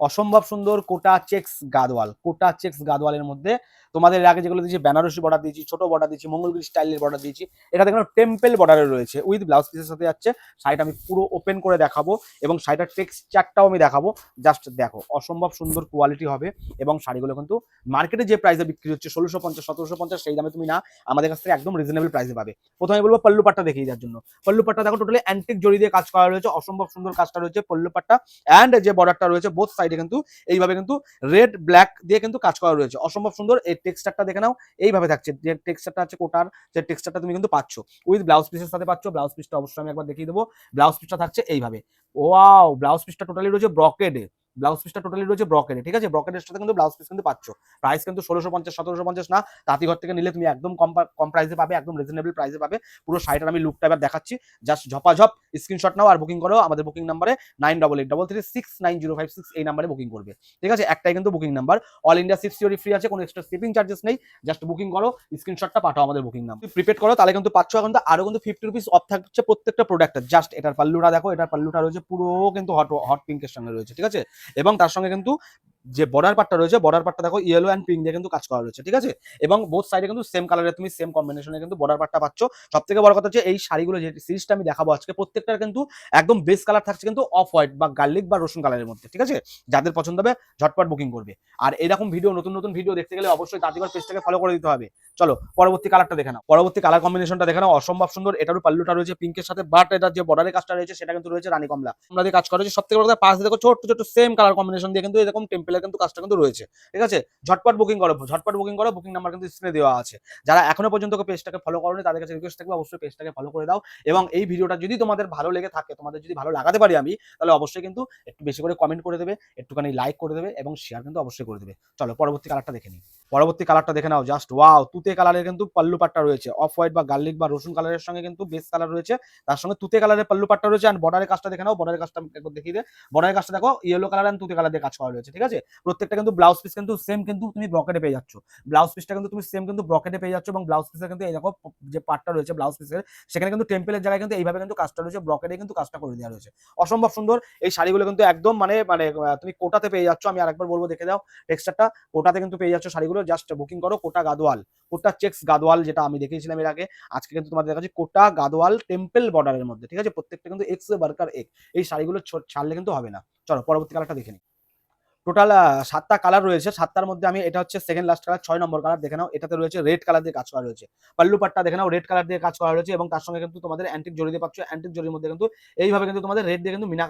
অসম্ভব সুন্দর Kota checks Gadwal, Kota checks গাদওয়ালের মধ্যে তোমাদের আগে যেগুলো দিয়েছি, বেনারসি বর্ডার দিয়েছি, ছোট বর্ডার দিয়েছি, মঙ্গলগিরি স্টাইলের বর্ডার দিয়েছি, এটা দেখো টেম্পেল বর্ডারে রয়েছে, উইথ ব্লাউজ পিসের সাথে যাচ্ছে, শাড়িটা আমি পুরো ওপেন করে দেখাবো এবং শাড়িটার টেক্সচারটাও আমি দেখাবো, জাস্ট দেখো, অসম্ভব সুন্দর কোয়ালিটি হবে এবং শাড়িগুলো কিন্তু মার্কেটে যে প্রাইসে বিক্রি হচ্ছে ষোলোশো পঞ্চাশ, সতেরোশো পঞ্চাশ, সেই দামে তুমি না, আমাদের কাছ থেকে একদম রিজনেবল প্রাইসে পাবে। প্রথমে বলব পল্লু পাটটা দেখিয়ে দেওয়ার জন্য। পল্লু পাটটা দেখো টোটালি অ্যান্টিক জড়ি দিয়ে কাজ করা রয়েছে, অসম্ভব সুন্দর কাজটা রয়েছে পল্লু পাটটা অ্যান্ড যে বর্ডারটা রয়েছে বোথ সাইডে কিন্তু, এইভাবে কিন্তু রেড ব্ল্যাক দিয়ে কিন্তু কাজ করা রয়েছে। অসম্ভব সুন্দর, এই টেক্সচারটা দেখে নাও, এইভাবে থাকছে। যে টেক্সচারটা আছে কোটার, যে টেক্সচারটা তুমি কিন্তু পাচ্ছ। উইথ ব্লাউজ পিসের সাথে পাচ্ছ ব্লাউজ পিসটা অবশ্যই আমি একবার দেখিয়ে দেবো। ব্লাউজ পিসটা থাকছে এইভাবে। ওয়াও ব্লাউজ পিসটা টোটালি রয়েছে ব্রকেডে ব্লাউজ পিসটা টোটালি রয়েছে ব্রকেডে ঠিক আছে? ব্রকেডের সাথে কিন্তু ব্লাউজ পিস কিন্তু পাচ্ছ। প্রাইস কিন্তু ষোলোশো পঞ্চাশ, সতেরোশো পঞ্চাশ না তাঁতিঘর থেকে নিলে তুমি একদম কম কম প্রাইসে পাবে, একদম রিজনেবল প্রাইসে পাবে। পুরো শাড়িটার আমি লুকটা এবার দেখাচ্ছি। জাস্ট ঝপাঝপ স্ক্রিনশট নাও আর বুকিং করো। আমাদের বুকিং নাম্বারে nine double eight double three six nine zero five six এই নাম্বারে বুকিং করবে। ঠিক আছে? একটাই কিন্তু booking number all India six সিওরি ফ্রি আছে, কোনো এক্সট্রা শিপিং চার্জেস নেই। জাস্ট বুকিং করো স্ক্রিনশটটা পাঠাও আমাদের বুকিং নাম প্রিপেড করো, তাহলে কিন্তু পাচ্ছ এখন তো আরও কিন্তু ফিফটি রুপিস অফ থাকছে প্রত্যেকটা প্রোডাক্টের জাস্ট এটার পাল্লুটা দেখো, এটার পাল্লুটা রয়েছে পুরো কিন্তু হট হট পিঙ্কের সঙ্গে রয়েছে, ঠিক আছে? এবং তার সঙ্গে কিন্তু যে বর্ডার পার্টটা রয়েছে বর্ডার পার্টটা দেখো ইয়েলো অ্যান্ড পিঙ্ক দিয়ে কিন্তু কাজ করা রয়েছে, ঠিক আছে? এবং বোথ সাইডে কিন্তু সেম কালারে তুমি সেম কম্বিনেশনে কিন্তু বর্ডার পার্টটা পাচ্ছ। সব থেকে বড় কথা হচ্ছে এই শাড়িগুলো যে সিরিজটা আমি দেখাবো আজকে, প্রত্যেকটার কিন্তু একদম বেস কালার থাকছে কিন্তু অফ হোয়াইট বা গার্লিক বা রসুন কালারের মধ্যে, ঠিক আছে? যাদের পছন্দ হবে ঝটপট বুকিং করবে। আর এরকম ভিডিও নতুন নতুন ভিডিও দেখতে গেলে অবশ্যই তাঁতিঘর পেজটাকে ফলো করে দিতে হবে। চলো, পরবর্তী কালারটা দেখে নাও। পরবর্তী কালার কম্বিনেশনটা দেখে নাও। অসম্ভব সুন্দর এটারও পাল্লুটা রয়েছে পিঙ্কের সাথে বাট এটার যে বর্ডারের কাজটা রয়েছে, সেটা কিন্তু রয়েছে রানী কমলা। আমরা যে কাজ করা হয়েছে সব থেকে বড় কথা, পাশ দেখো ছোট ছোট সেম কালার কম্বিনেশন দিয়ে কিন্তু এরকম টেম্পেলের কিন্তু কাজটা কিন্তু রয়েছে। ঠিক আছে? ঝটপট বুকিং করো, ঝটপট বুকিং করো বুকিং নাম্বার কিন্তু স্ক্রিনে দেওয়া আছে। যারা এখনও পর্যন্ত পেজটাকে ফলো করোনি, তাদের কাছে রিকোয়েস্ট থাকবে, অবশ্যই পেজটাকে ফলো করে দাও। এবং এই ভিডিওটা যদি তোমাদের ভালো লেগে থাকে, তোমাদের যদি ভালো লাগাতে পারি আমি, তাহলে অবশ্যই কিন্তু একটু বেশি করে কমেন্ট করে দেবে, একটুখানি লাইক করে দেবে, এবং শেয়ার কিন্তু অবশ্যই করে দেবে। চলো, পরবর্তী কালারটা দেখে নিই। পরবর্তী কালারটা দেখে নাও জাস্ট ওয়াও তুতে কালারের কিন্তু পাল্লু পাট্টা রয়েছে। অফ হোয়াইট বা গার্লিক বা রসুন কালারের সঙ্গে কিন্তু বেস কালার রয়েছে। তার সঙ্গে তুতে কালারের পাল্লু পাট্টা রয়েছে আর বর্ডারের কাজটা দেখে নাও বর্ডারের কাজটা একবার দেখিয়ে দে বর্ডারের কাজটা দেখো ইয়েলো কালার এন্ড তুতে কালার দিয়ে কাজ করা রয়েছে, ঠিক আছে? প্রত্যেকটা কিন্তু ব্লাউজ পিস কিন্তু সেম কিন্তু তুমি ব্রকেটে পেয়ে যাচ্ছ। ব্লাউজ পিসটা কিন্তু তুমি সেম কিন্তু ব্রকেটে পেয়ে যাচ্ছ এবং ব্লাউজ পিসের কিন্তু এই দেখো, যে পার্টটা রয়েছে ব্লাউজ পিসের সেখানে কিন্তু টেম্পেলের জায়গায় কিন্তু এইভাবে কিন্তু কাজটা রয়েছে ব্রকেটে কিন্তু কাজটা করে দেওয়া রয়েছে। অসম্ভব সুন্দর, এই শাড়িগুলো কিন্তু একদম মানে মানে তুমি কোটাতে পেয়ে যাচ্ছ। আমি আরেকবার বলব, দেখে দাও টেক্সচারটা কোটাতে কিন্তু পেয়ে যাচ্ছ শাড়িগুলো। জাস্ট বুকিং করো কোটা গাদোয়াল। কোটা চেক্স গাদোয়াল যেটা আমি দেখিয়েছিলাম এর আগে। আজকে কিন্তু তোমাদের দেখাচ্ছি কোটা গাদোয়াল টেম্পল বর্ডারের মধ্যে, ঠিক আছে? প্রত্যেকটা কিন্তু এক্স বার্কার এক এই শাড়িগুলো ছাড়লে কিন্তু হবে না। চলো পরবর্তী কালারটা দেখে নিই। টোটাল সাতটা কালার রয়েছে। সাতটার মধ্যে আমি, এটা হচ্ছে সেকেন্ড লাস্ট কালার ছয় নম্বর কালার দেখে নাও। এটাতে রয়েছে রেড কালার দিয়ে কাজ করা রয়েছে। পাল্লু পাট্টা দেখে নাও রেড কালার দিয়ে কাজ করা রয়েছে এবং তার সঙ্গে কিন্তু তোমাদের অ্যান্টিক জড়ি দিয়ে পাচ্ছ। অ্যান্টিক জড়ির মধ্যে কিন্তু এইভাবে কিন্তু তোমাদের রেড দিয়ে কিন্তু মিনা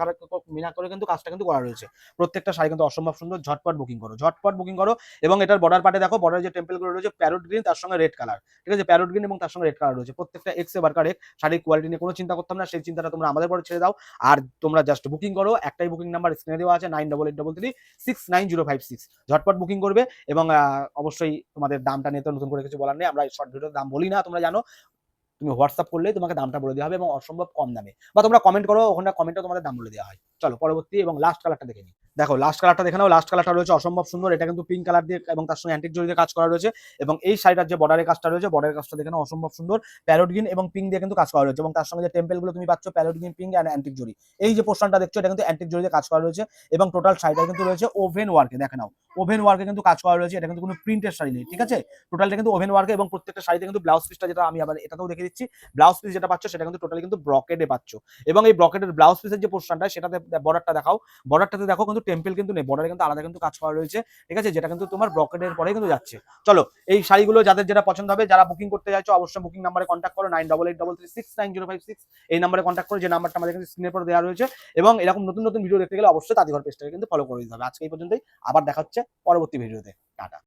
মিনা করে কিন্তু কাজটা কিন্তু করা রয়েছে। প্রত্যেকটা শাড়ি কিন্তু অসম্ভব সুন্দর, ঝটপট বুকিং করো, ঝটপট বুকিং করো এবং এটার বর্ডার পার্টে দেখো বর্ডার যে টেম্পেলগুলো রয়েছে প্যারোট গ্রিন তার সঙ্গে রেড কালার ঠিক আছে? প্যারোট গ্রিন এবং তার সঙ্গে রেড কালার রয়েছে। প্রত্যেকটা এক্স এ বার্কার এক শাড়ির কোয়ালিটি নিয়ে কোনো চিন্তা করতাম না, সেই চিন্তাটা তোমরা আমাদের পরে ছেড়ে দাও। আর তোমরা জাস্ট বুকিং করো, একটাই বুকিং নাম্বার স্ক্রিনে দেওয়া আছে nine double eight double three six nine zero five six ঝটপট বুকিং করবে এবং অবশ্যই তোমাদের দামটা নিয়ে তো নতুন করে কিছু বলার নেই। আমরা শর্ট ভিডিওর দাম বলি না, তোমরা জানো। তুমি হোয়াটসঅ্যাপ করলেই তোমাকে দামটা বলে দেওয়া হবে এবং অসম্ভব কম দামে। বা তোমরা কমেন্ট করো, ওখানে কমেন্টে তোমাদের দাম বলে দেওয়া হয়। চলো, পরবর্তী এবং লাস্ট কালারটা দেখে নিই। দেখো লাস্ট কালারটা দেখে নাও। লাস্ট কালারটা রয়েছে অসম্ভব সুন্দর। এটা কিন্তু পিঙ্ক কালার দিয়ে এবং তার সঙ্গে অ্যান্টিক জড়ি দিয়ে কাজ করা রয়েছে এবং এই শাড়িটার যে বর্ডারের কাজটা রয়েছে বর্ডারের কাজটা দেখে নাও, অসম্ভব সুন্দর। প্যারোট গ্রিন এবং পিঙ্ক দিয়ে কিন্তু কাজ করা রয়েছে এবং তার সঙ্গে যে টেম্পেলগুলো তুমি পাচ্ছ parrot green pink and antique zari এই যে পোর্শনটা দেখছ, এটা কিন্তু অ্যান্টিক জড়ি দিয়ে কাজ করা রয়েছে এবং টোটাল শাড়িটা কিন্তু রয়েছে ওভেন ওয়ার্কে দেখে নাও ওভেন ওয়ার্কে কিন্তু কাজ করা রয়েছে, এটা কিন্তু কোনো প্রিন্টের শাড়ি নেই, ঠিক আছে? টোটালটা কিন্তু ওভেন ওয়ার্কে এবং প্রত্যেকটা শাড়িতে কিন্তু ব্লাউজ পিসটা যেটা আমি আবার এটাতেও দেখে দিচ্ছি ব্লাউজ পিস যেটা পাচ্ছ সেটা কিন্তু টোটালি কিন্তু ব্রকেডে পাচ্ছ। এবং এই ব্রকেডের ব্লাউজ পিসের যে পোর্শনটা সেটাতে বর্ডারটা দেখাও বর্ডারটাতে দেখো কিন্তু টেম্পেল কিন্তু নেই বর্ডারে কিন্তু আলাদা কিন্তু কাজ করা রয়েছে, ঠিক আছে? যেটা কিন্তু তোমার ব্রকেডের পরে কিন্তু যাচ্ছে। চলো, এই শাড়িগুলো যাদের যেটা পছন্দ হবে, যারা বুকিং করতে যাচ্ছ অবশ্যই বুকিং নাম্বারে কন্ট্যাক্ট করো nine double eight double three six nine zero five six এই নাম্বারে কন্ট্যাক্ট করো, যে নাম্বারটা আমাদের কিন্তু স্ক্রিনের পর দেওয়া রয়েছে। এবং এরকম নতুন নতুন ভিডিও দেখতে গেলে অবশ্যই তাদের তাঁতিঘর পেজটাকে কিন্তু ফলো করে দিতে হবে। আজকে এই পর্যন্তই, আবার দেখা হচ্ছে পরবর্তী ভিডিওতে টাটা।